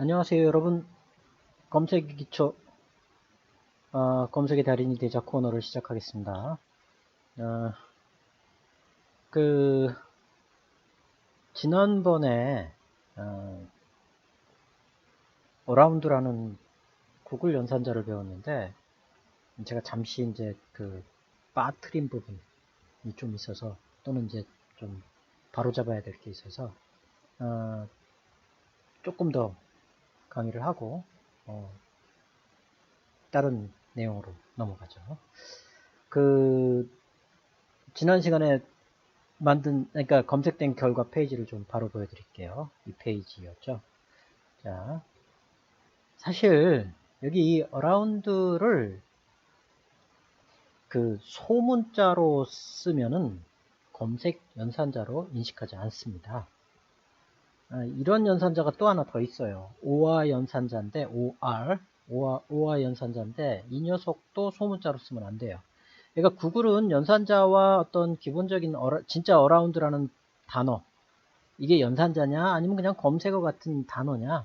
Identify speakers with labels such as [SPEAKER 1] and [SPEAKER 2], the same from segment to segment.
[SPEAKER 1] 안녕하세요 여러분. 검색의 기초 어, 검색의 달인이 되자 코너를 시작하겠습니다. 어, 그 지난번에 어, 어라운드라는 구글 연산자를 배웠는데 제가 잠시 이제 그 빠트린 부분이 좀 있어서 또는 이제 좀 바로 잡아야 될 게 있어서 어, 조금 더 강의를 하고 어, 다른 내용으로 넘어가죠. 그 지난 시간에 만든 그러니까 검색된 결과 페이지를 좀 바로 보여드릴게요. 이 페이지였죠. 자, 사실 여기 이 around를 그 소문자로 쓰면은 검색 연산자로 인식하지 않습니다. 아, 이런 연산자가 또 하나 더 있어요. OR 연산자인데 OR OR, OR 연산자인데 이 녀석도 소문자로 쓰면 안 돼요. 그러니까 구글은 연산자와 어떤 기본적인 어라, 진짜 어라운드라는 단어 이게 연산자냐 아니면 그냥 검색어 같은 단어냐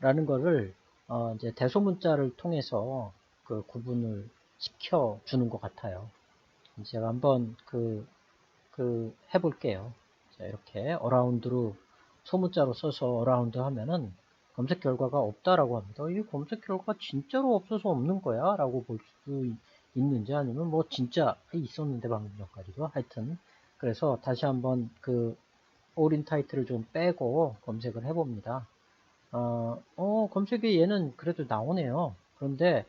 [SPEAKER 1] 라는 거를 어 이제 대소문자를 통해서 그 구분을 시켜 주는 것 같아요. 제가 한번 그, 그 해볼게요. 자, 이렇게 어라운드로 소문자로 써서 어라운드 하면은 검색 결과가 없다라고 합니다. 이 검색 결과가 진짜로 없어서 없는 거야? 라고 볼수 있는지 아니면 뭐 진짜 있었는데 방금 전까지도 하여튼 그래서 다시 한번 그 올인 타이틀을 좀 빼고 검색을 해봅니다. 어, 어 검색에 얘는 그래도 나오네요. 그런데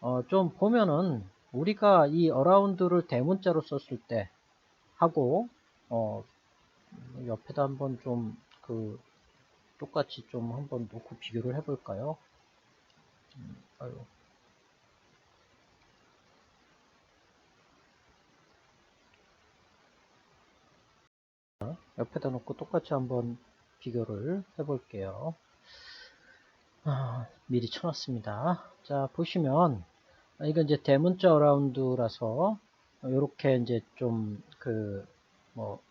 [SPEAKER 1] 어, 좀 보면은 우리가 이 어라운드를 대문자로 썼을 때 하고 어, 옆에다 한번 좀 그 똑같이 좀 한번 놓고 비교를 해볼까요? 음, 아유. 옆에다 놓고 똑같이 한번 비교를 해볼게요. 아, 미리 쳐놨습니다. 자, 보시면, 이건 이제 대문자 어라운드라서, 이렇게 이제 좀, 그, 뭐,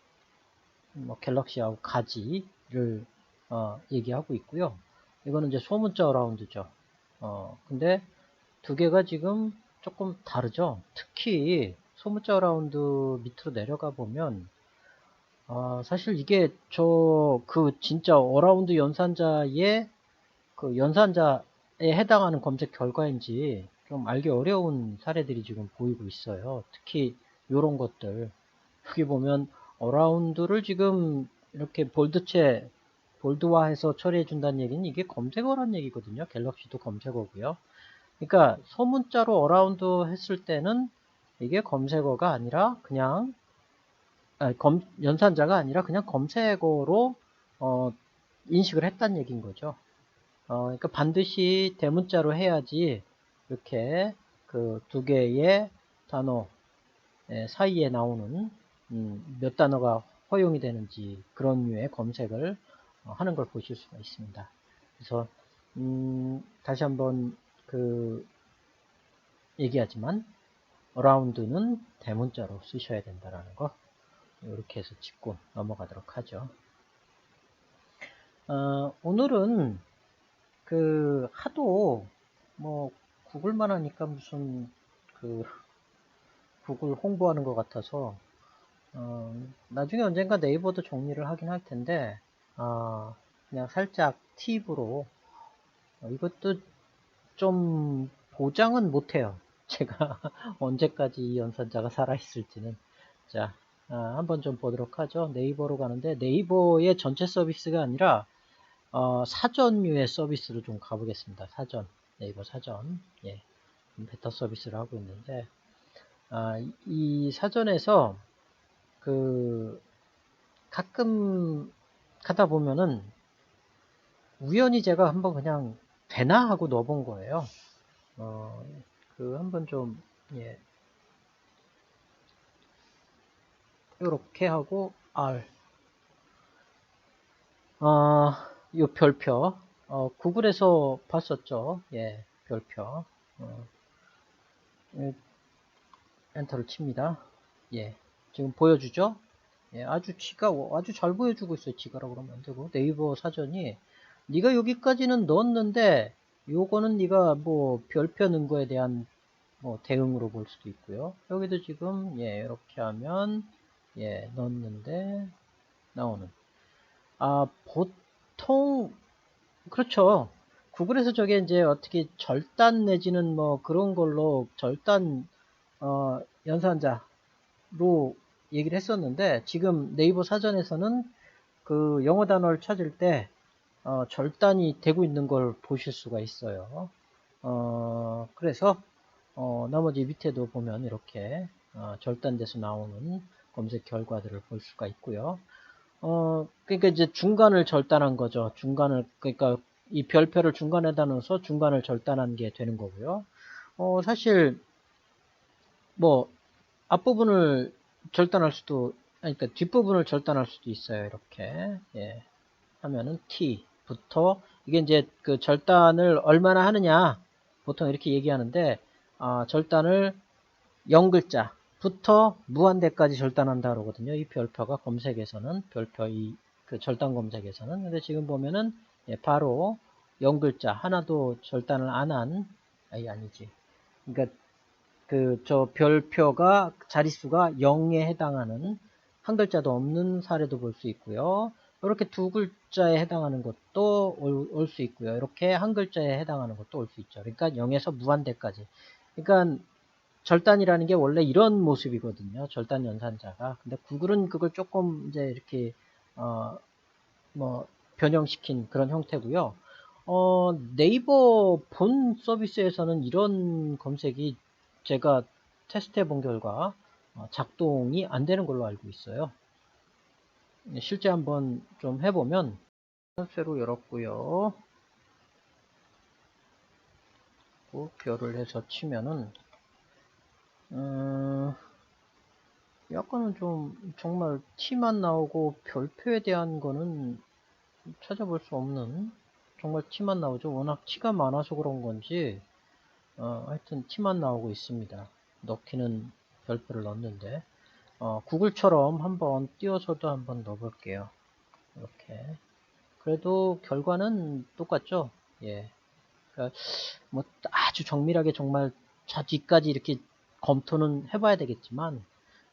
[SPEAKER 1] 뭐 갤럭시하고 가지, 를 어, 얘기하고 있고요. 이거는 이제 소문자 어라운드죠. 어, 근데 두 개가 지금 조금 다르죠. 특히 소문자 어라운드 밑으로 내려가 보면 어, 사실 이게 저 그 진짜 어라운드 연산자의 그 연산자에 해당하는 검색 결과인지 좀 알기 어려운 사례들이 지금 보이고 있어요. 특히 이런 것들 여기 보면 어라운드를 지금 이렇게 볼드체 볼드화해서 처리해 준다는 얘기는 이게 검색어란 얘기거든요. 갤럭시도 검색어고요. 그러니까 소문자로 어라운드 했을 때는 이게 검색어가 아니라 그냥 아니, 검, 연산자가 아니라 그냥 검색어로 어, 인식을 했다는 얘기인 거죠. 어, 그러니까 반드시 대문자로 해야지 이렇게 그 두 개의 단어 사이에 나오는 음, 몇 단어가 허용이 되는지 그런 류의 검색을 어, 하는 걸 보실 수가 있습니다. 그래서 음, 다시 한번 그 얘기하지만 around는 대문자로 쓰셔야 된다라는 거 이렇게 해서 짚고 넘어가도록 하죠. 어, 오늘은 그 하도 뭐 구글만 하니까 무슨 그 구글 홍보하는 것 같아서 어, 나중에 언젠가 네이버도 정리를 하긴 할 텐데 어, 그냥 살짝 팁으로 어, 이것도 좀 보장은 못해요. 제가 언제까지 이 연산자가 살아있을지는 자 어, 한번 좀 보도록 하죠. 네이버로 가는데 네이버의 전체 서비스가 아니라 어, 사전류의 서비스로 좀 가보겠습니다. 사전 네이버 사전 예 베타 서비스를 하고 있는데 아, 이 사전에서 그 가끔 가다 보면은 우연히 제가 한번 그냥 되나 하고 넣어본 거예요. 어, 그 한번 좀 예. 이렇게 하고 R 어, 요 별표 어, 구글에서 봤었죠. 예, 별표 어, 예, 엔터를 칩니다. 예. 지금 보여주죠? 예, 아주 지가 아주 잘 보여주고 있어요. 지가라 그러면 안 되고 네이버 사전이 네가 여기까지는 넣었는데 요거는 네가 뭐 별표 넣은 거에 대한 뭐 대응으로 볼 수도 있고요. 여기도 지금 예 이렇게 하면 예 넣었는데 나오는 아 보통 그렇죠. 구글에서 저게 이제 어떻게 절단 내지는 뭐 그런 걸로 절단 어 연산자 로 얘기를 했었는데 지금 네이버 사전에서는 그 영어 단어를 찾을 때 어, 절단이 되고 있는 걸 보실 수가 있어요. 어, 그래서 어, 나머지 밑에도 보면 이렇게 어, 절단돼서 나오는 검색 결과들을 볼 수가 있고요. 어, 그러니까 이제 중간을 절단한 거죠. 중간을 그러니까 이 별표를 중간에다 넣어서 중간을 절단한 게 되는 거고요. 어, 사실 뭐 앞부분을 절단할 수도 아니, 그러니까 뒷부분을 절단할 수도 있어요. 이렇게 예. 하면은 t부터 이게 이제 그 절단을 얼마나 하느냐 보통 이렇게 얘기하는데 아, 절단을 0글자부터 무한대까지 절단한다 그러거든요. 이 별표가 검색에서는 별표 이 그 절단 검색에서는 근데 지금 보면은 예, 바로 0글자 하나도 절단을 안한 아니 아니지. 그러니까 그 저 별표가 자릿수가 0에 해당하는 한 글자도 없는 사례도 볼 수 있고요. 이렇게 두 글자에 해당하는 것도 올 수 있고요. 이렇게 한 글자에 해당하는 것도 올 수 있죠. 그러니까 0에서 무한대까지. 그러니까 절단이라는 게 원래 이런 모습이거든요. 절단 연산자가. 근데 구글은 그걸 조금 이제 이렇게 어 뭐 변형시킨 그런 형태고요. 어 네이버 본 서비스에서는 이런 검색이 제가 테스트해 본 결과 어, 작동이 안 되는 걸로 알고 있어요. 실제 한번 좀 해보면 새로 열었고요. 별을 해서 치면은 음, 약간은 좀 정말 티만 나오고 별표에 대한 거는 찾아볼 수 없는 정말 티만 나오죠. 워낙 티가 많아서 그런 건지 어, 하여튼 티만 나오고 있습니다. 넣기는 별표를 넣었는데 어, 구글처럼 한번 띄워서도 한번 넣어볼게요. 이렇게 그래도 결과는 똑같죠. 예. 그러니까 뭐 아주 정밀하게 정말 자 뒤까지 이렇게 검토는 해봐야 되겠지만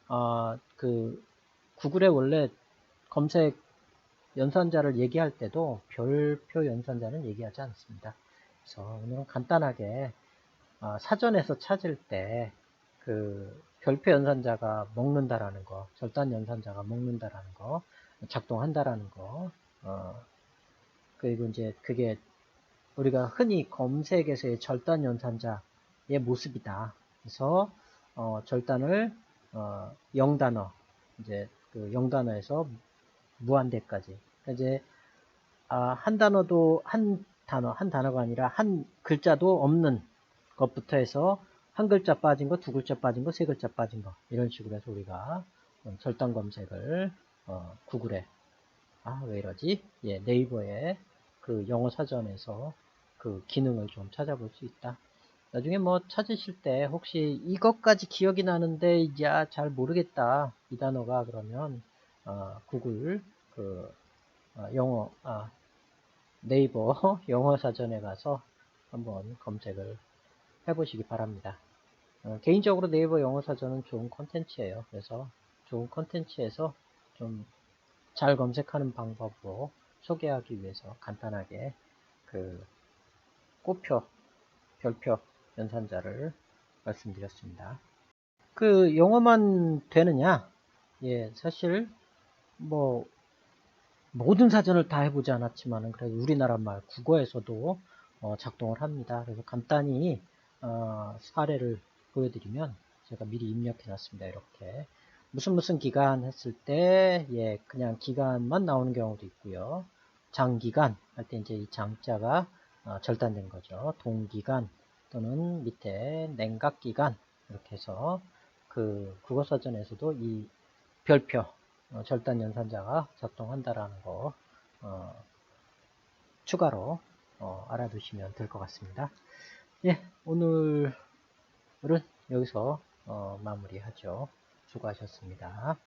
[SPEAKER 1] 어, 그 구글에 원래 검색 연산자를 얘기할 때도 별표 연산자는 얘기하지 않습니다. 그래서 오늘은 간단하게 어, 사전에서 찾을 때 그 별표 연산자가 먹는다라는 거, 절단 연산자가 먹는다라는 거, 작동한다라는 거, 어, 그리고 이제 그게 우리가 흔히 검색에서의 절단 연산자의 모습이다. 그래서 어, 절단을 어, 0단어 이제 그 0단어에서 무한대까지 그러니까 이제 아, 한 단어도 한 단어 한 단어가 아니라 한 글자도 없는 것부터 해서 한 글자 빠진 거, 두 글자 빠진 거, 세 글자 빠진 거 이런 식으로 해서 우리가 절단 검색을 어, 구글에 아 왜 이러지? 예 네이버에 그 영어 사전에서 그 기능을 좀 찾아볼 수 있다. 나중에 뭐 찾으실 때 혹시 이것까지 기억이 나는데 야 잘 모르겠다 이 단어가 그러면 어, 구글 그 어, 영어 아, 네이버 영어 사전에 가서 한번 검색을 해보시기 바랍니다. 어, 개인적으로 네이버 영어 사전은 좋은 컨텐츠예요. 그래서 좋은 컨텐츠에서 좀 잘 검색하는 방법으로 소개하기 위해서 간단하게 그 꽃표, 별표 연산자를 말씀드렸습니다. 그 영어만 되느냐? 예, 사실 뭐 모든 사전을 다 해보지 않았지만 그래도 우리나라 말 국어에서도 어, 작동을 합니다. 그래서 간단히 어, 사례를 보여드리면 제가 미리 입력해 놨습니다. 이렇게 무슨 무슨 기간 했을 때 예, 그냥 기간만 나오는 경우도 있고요. 장기간 할 때 이제 이 장자가 어, 절단된 거죠. 동기간 또는 밑에 냉각기간 이렇게 해서 그 국어사전에서도 이 별표 어, 절단 연산자가 작동한다라는 거 어, 추가로 어, 알아두시면 될 것 같습니다. 예, 오늘은 여기서 어, 마무리하죠. 수고하셨습니다.